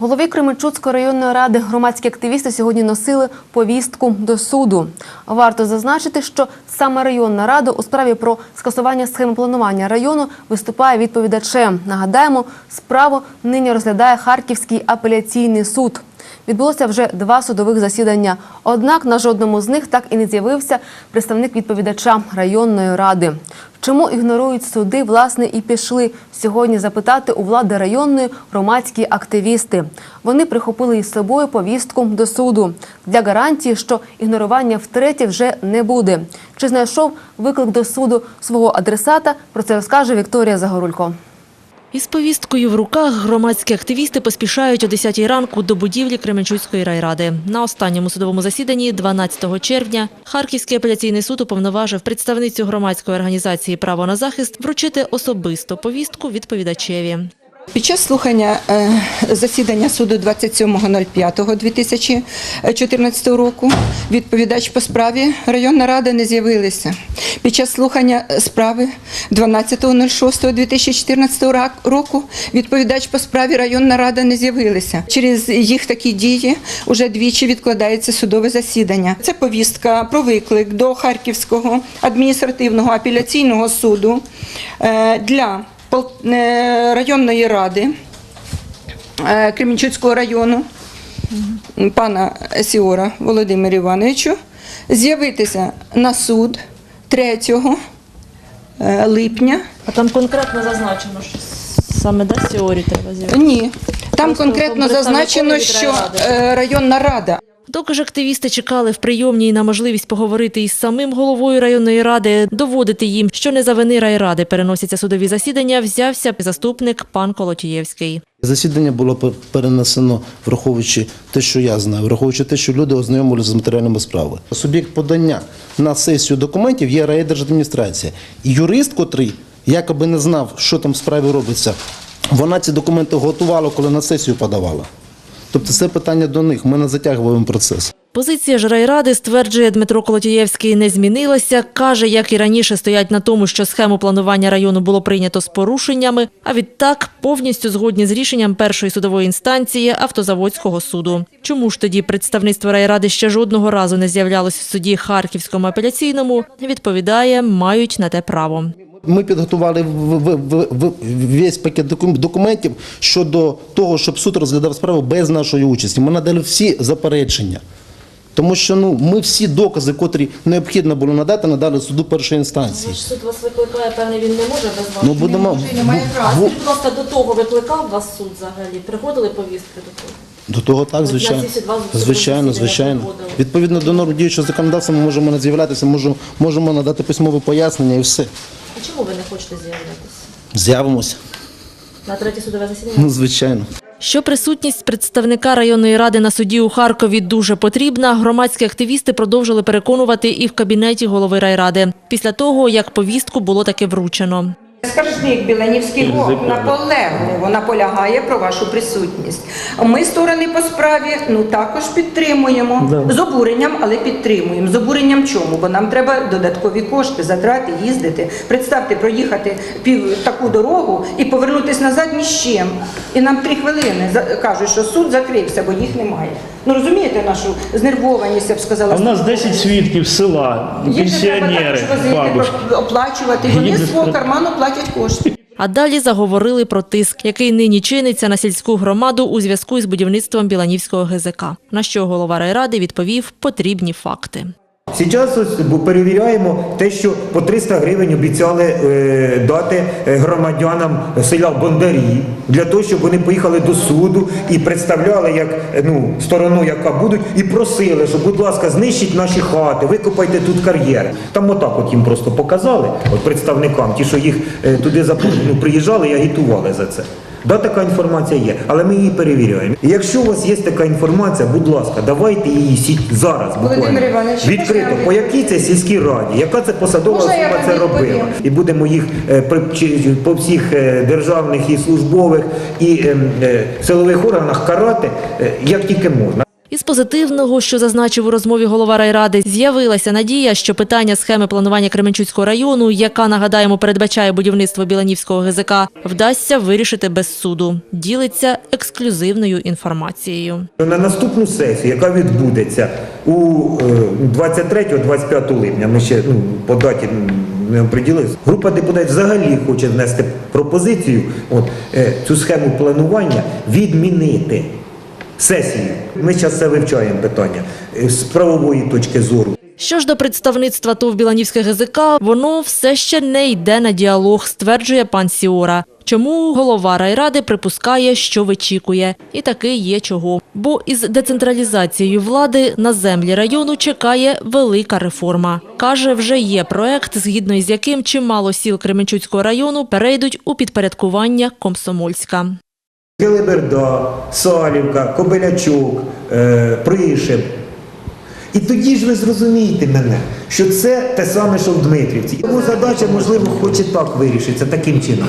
Голові Кременчуцької районної ради громадські активісти сьогодні носили повістку до суду. Варто зазначити, що саме районна рада у справі про скасування схеми планування району виступає відповідачем. Нагадаємо, справу нині розглядає Харківський апеляційний суд. Відбулося вже два судових засідання. Однак на жодному з них так і не з'явився представник відповідача районної ради. Чому ігнорують суди, власне, і пішли сьогодні запитати у влади районної громадські активісти. Вони прихопили із собою повістку до суду для гарантії, що ігнорування втретє вже не буде. Чи знайшов виклик до суду свого адресата? Про це розкаже Вікторія Загорулько. Із повісткою в руках громадські активісти поспішають о 10 ранку до будівлі Кременчуцької райради. На останньому судовому засіданні 12 червня Харківський апеляційний суд уповноважив представницю громадської організації «Право на захист» вручити особисто повістку відповідачеві. Під час слухання е, засідання суду 27.05.2014 року відповідач по справі районна рада не з'явилися. Під час слухання справи 12.06.2014 ра- року відповідач по справі районна рада не з'явилися. Через їх такі дії вже двічі відкладається судове засідання. Це повістка про виклик до Харківського адміністративного апеляційного суду е, для районної ради е, Кремінчуцького району пана Сіора Володимиру Івановичу з'явитися на суд 3 е, липня. А там конкретно зазначено, що саме да, Сіорі треба з'явити? Ні, там конкретно зазначено, що е, районна рада Доки ж активісти чекали в прийомній на можливість поговорити із самим головою районної ради, доводити їм, що не за вини райради переносяться судові засідання, взявся заступник пан Колотієвський. Засідання було пе- перенесено, враховуючи те, що я знаю, враховуючи те, що люди ознайомилися з матеріалами справи. Суб'єкт подання на сесію документів є райдержадміністрація. Юрист, котрий якоби не знав, що там в справі робиться, вона ці документи готувала, коли на сесію подавала. Тобто це питання до них. Ми не затягуємо процес. Позиція ж райради, стверджує Дмитро Колотієвський, не змінилася. Каже, як і раніше стоять на тому, що схему планування району було прийнято з порушеннями, а відтак повністю згодні з рішенням першої судової інстанції автозаводського суду. Чому ж тоді представництво райради ще жодного разу не з'являлось в суді Харківському апеляційному? Відповідає, мають на те право. Ми підготували весь пакет документів щодо того, щоб суд розглядав справу без нашої участі. Ми надали всі заперечення. Тому що ну, ми всі докази, котрі необхідно було надати, надали суду першої інстанції. Суд вас викликає, певне, він не може без вас. Ну, будемо, бу- Будь ласка, до того викликав вас суд взагалі? Приходили повістки до того? До того так, звичайно. Звичайно, звичайно. Відповідно до норм діючого законодавства, ми можемо не з'являтися, можемо, можемо надати письмове пояснення і все. А чому ви не хочете з'являтися? З'явимося. На третє судове засідання? Ну, звичайно. Що присутність представника районної ради на суді у Харкові дуже потрібна, громадські активісти продовжили переконувати і в кабінеті голови райради після того, як повістку було таки вручено. Скаржник Біленівський ВО наполегливо наполягає про вашу присутність. Ми сторони по справі ну також підтримуємо з обуренням, але підтримуємо. З обуренням чому? Бо нам треба додаткові кошти, затрати, їздити. Представте, проїхати пів таку дорогу і повернутися назад ні з чим. І нам три хвилини кажуть, що суд закрився, бо їх немає. Ну розумієте нашу знервованість, я б сказала. А в нас 10 свідків села, же треба пенсіонери, також бабушки. оплачувати. Вони свого карману платять кошти. А далі заговорили про тиск, який нині чиниться на сільську громаду у зв'язку із будівництвом Біланівського ГЗК. На що голова райради відповів потрібні факти. Зараз перевіряємо те, що по 300 гривень обіцяли е, дати е, громадянам села Бондарі для того, щоб вони поїхали до суду і представляли як е, ну сторону, яка будуть, і просили, що, будь ласка, знищіть наші хати, викопайте тут кар'єр. Там отак от їм просто показали, от представникам, ті, що їх туди ну, приїжджали і агітували за це. Да, така інформація є, але ми її перевіряємо. І якщо у вас є така інформація, будь ласка, давайте її сіть зараз Володимир буквально Іванович, відкрито. можна я По якій це сільській раді, яка це посадова Можна я особа вам це відповім? робила? І будемо їх е, при- чи- по всіх е, державних і службових і ем, е, силових органах карати, е, як тільки можна. Із позитивного, що зазначив у розмові голова райради, з'явилася надія, що питання схеми планування Кременчуцького району, яка, нагадаємо, передбачає будівництво Біланівського ГЗК, вдасться вирішити без суду. Ділиться ексклюзивною інформацією. На наступну сесію, яка відбудеться у е, 23-25 липня, ми ще ну, по даті не оприділилися, група депутатів взагалі хоче внести пропозицію от, е, цю схему планування відмінити сесію. Ми зараз це вивчаємо питання е, з правової точки зору. Що ж до представництва ТОВ Біланівське ГЗК, воно все ще не йде на діалог, стверджує пан Сіора. Чому голова райради припускає, що вичікує, і таки є чого. Бо із децентралізацією влади на землі району чекає велика реформа. Каже, вже є проект, згідно із яким чимало сіл Кременчуцького району перейдуть у підпорядкування Комсомольська. Гелеберда, Салівка, Кобилячок, е, Пришеп. І тоді ж ви зрозумієте мене, що це те саме, що в Дмитрівці. Тому задача, можливо, хоч і так вирішиться таким чином.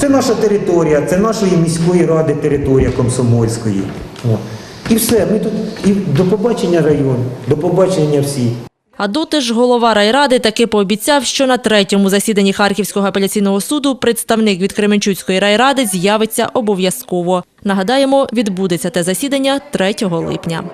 Це наша територія, це нашої міської ради територія Комсомольської. І все, ми тут і до побачення район, до побачення всі. А доти ж голова райради таки пообіцяв, що на третьому засіданні Харківського апеляційного суду представник від Кременчуцької райради з'явиться обов'язково. Нагадаємо, відбудеться те засідання 3 липня.